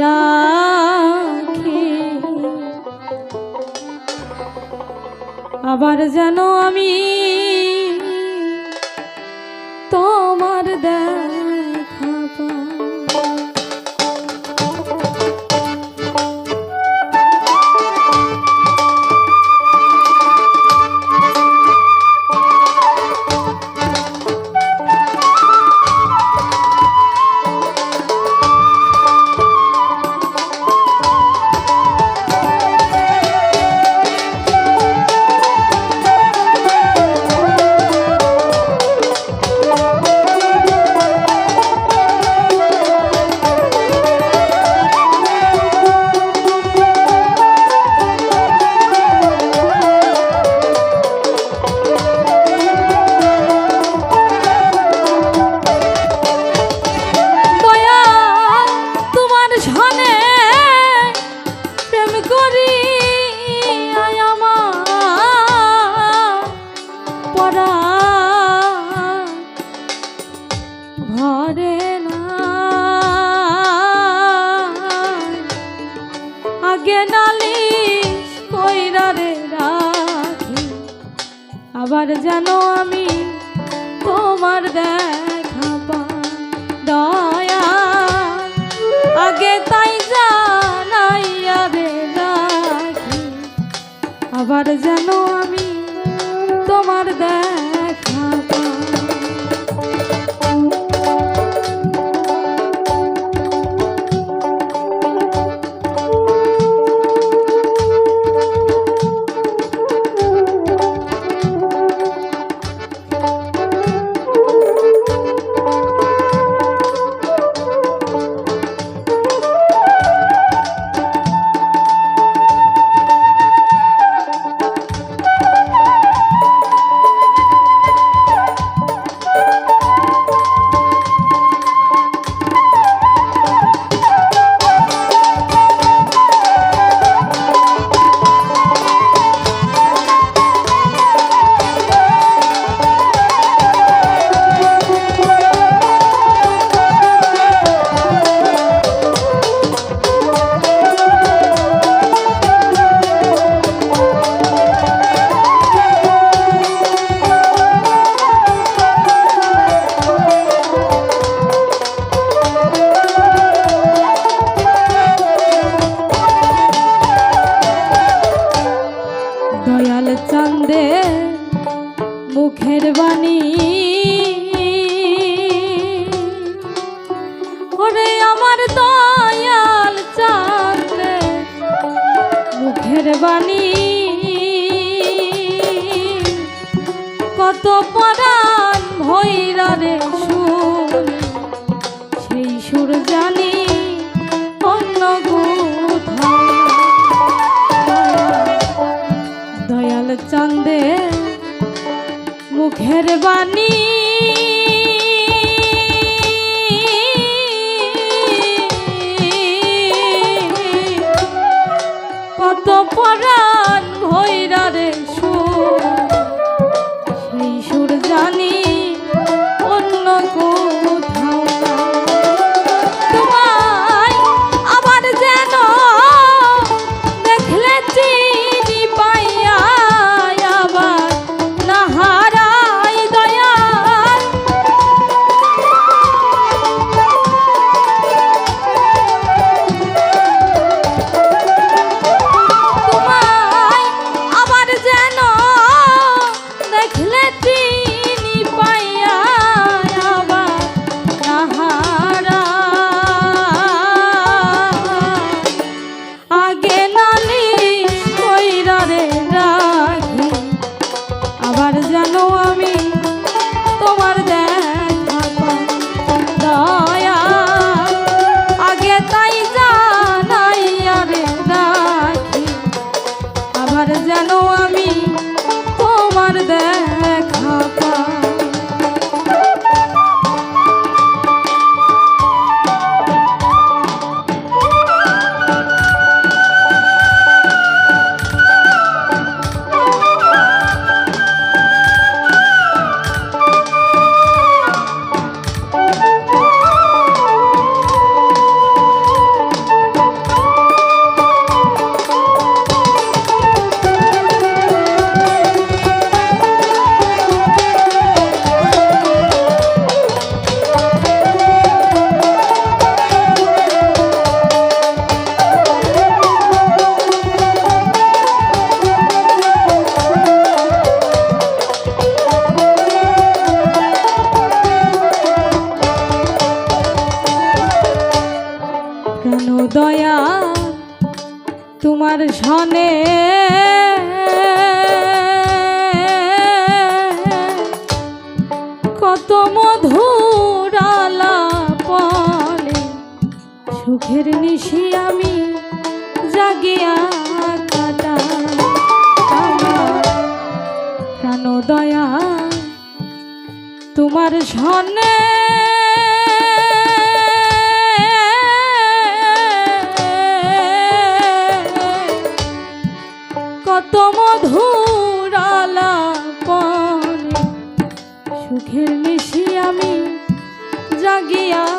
রাখে। আবার যেন আমি আবার যেন আমি তোমার দেখা পা দয়া, আগে তাই জানাইয়া রে আবার যেন আমি তোমার দেখ রে দর্শনে। কত মধুরালা পলে সুখের নিশি আমি জাগিয়া কাটা। দয়া তোমার সনে চোখের নিশি আমি জাগিয়া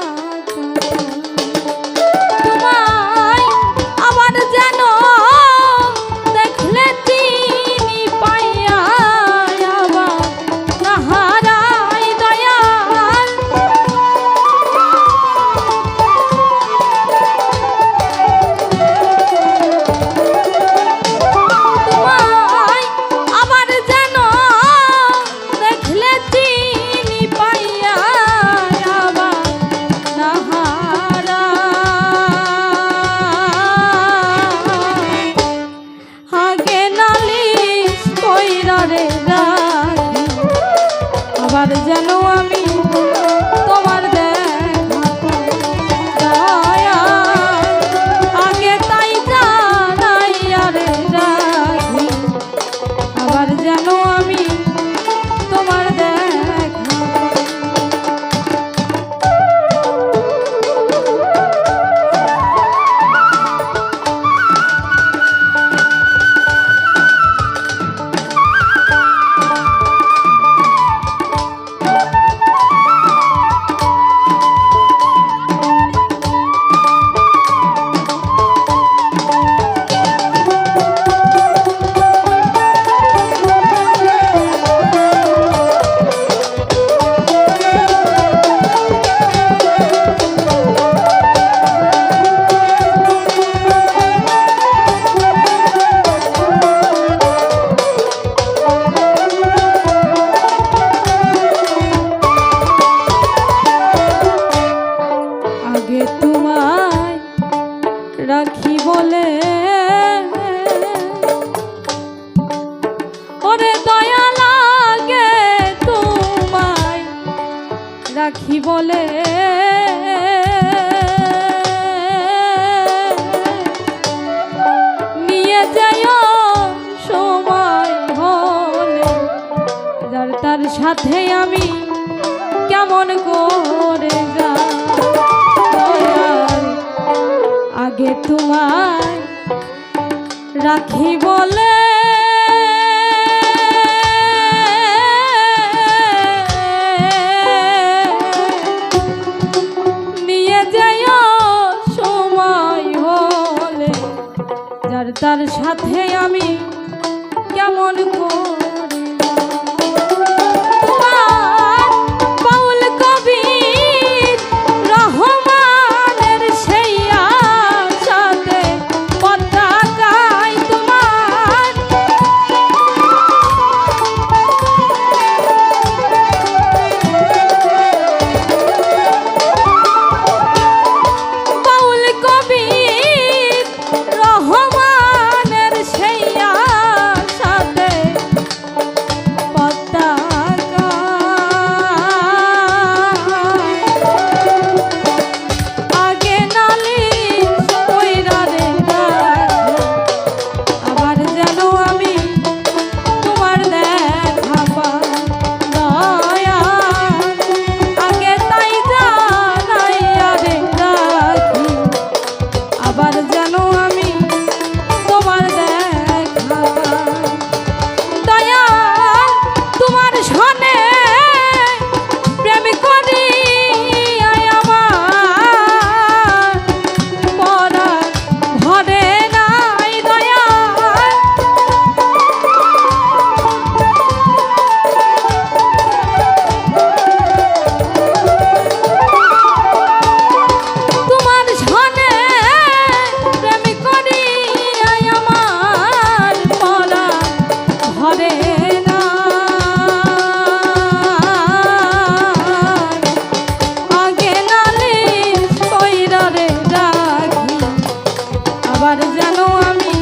সাথে আমি কেমন করে আগে তোমার রাখি বলে তার সাথে আমি কেমন কর আমি